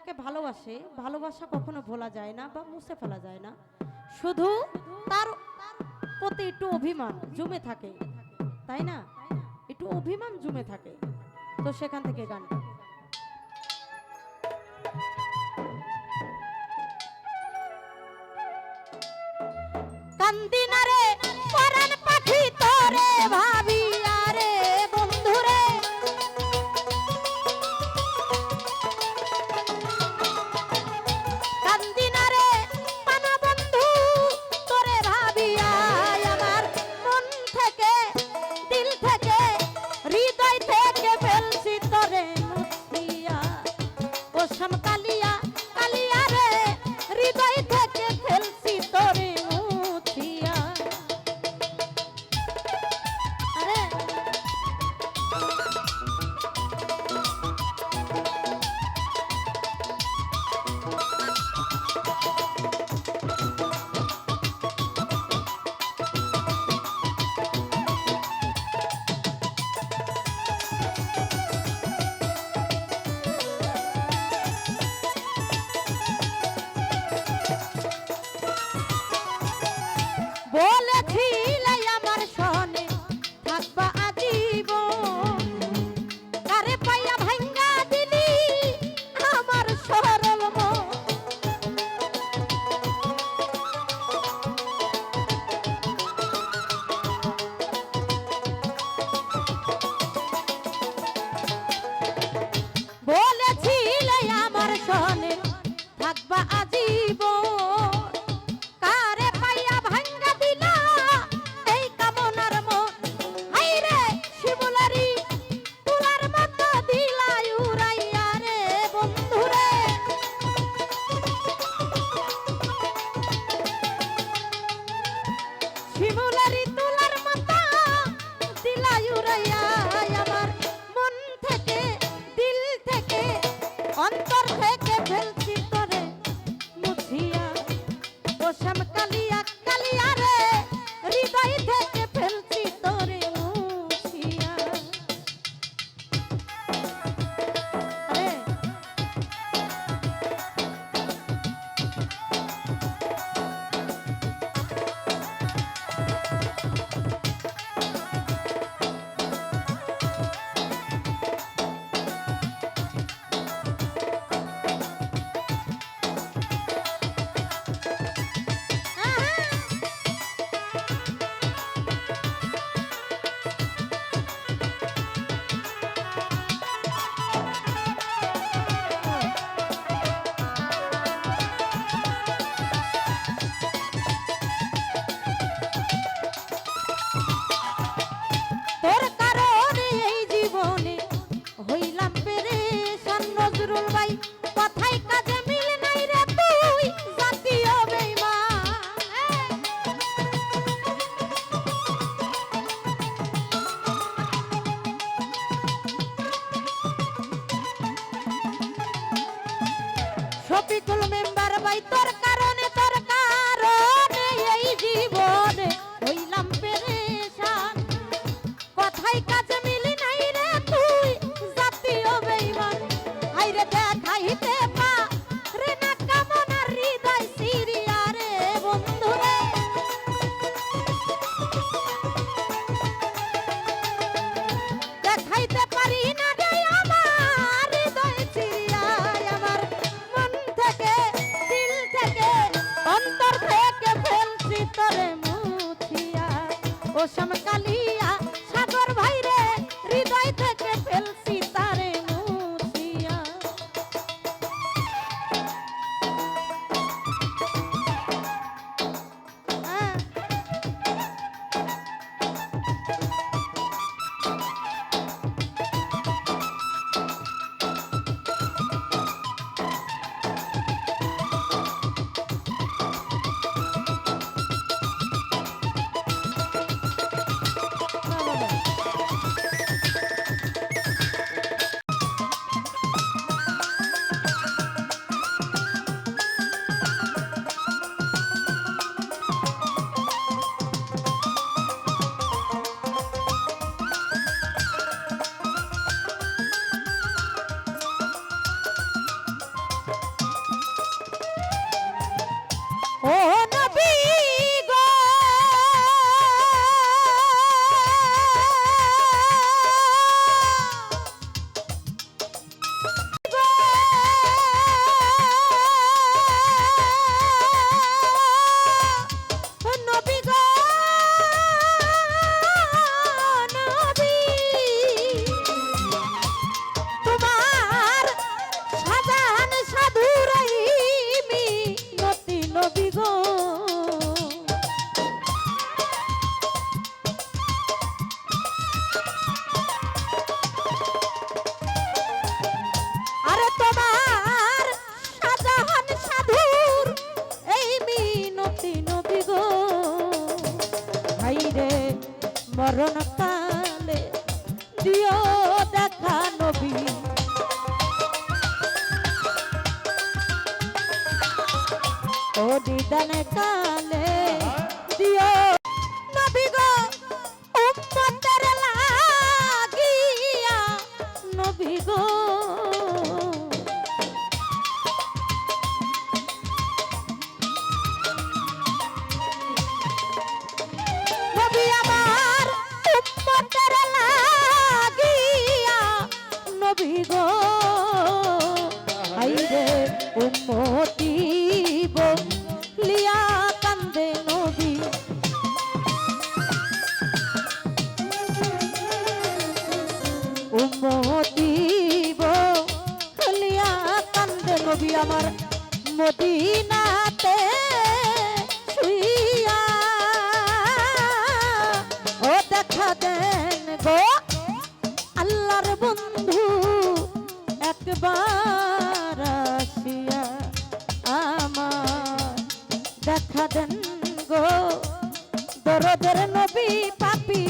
যাকে ভালোবাসে, ভালোবাসা কখনো ভোলা যায় না বা মুছে ফেলা যায় না। শুধু তার প্রতি একটু অভিমান জমে থাকে, তাই না? একটু অভিমান জমে থাকে। তো সেখান থেকে গানটা। Kantar রফিকুল মেম্বার বাইতো আমার মদিনাতে শুইয়া। ও দেখা দেন গো আল্লাহর বন্ধু, একবার আসিয়া আমার দেখা দেন গো। দরদের নবী পাপি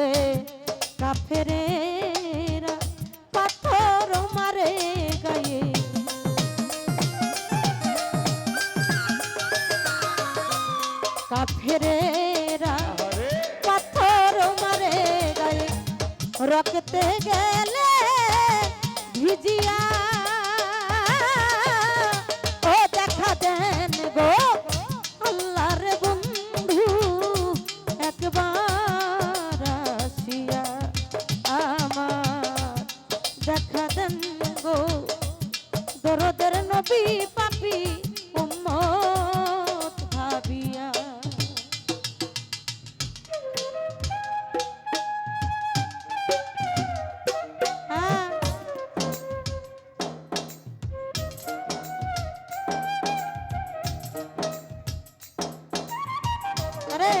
হাইরে কাফেরেরা পাথর মারে গায়ে। কাফেরেরা পাথর মারে গায়ে। রক্তে গেলে ভিজিয়া নবী পাপি উম্মত ভাবিয়া। আরে।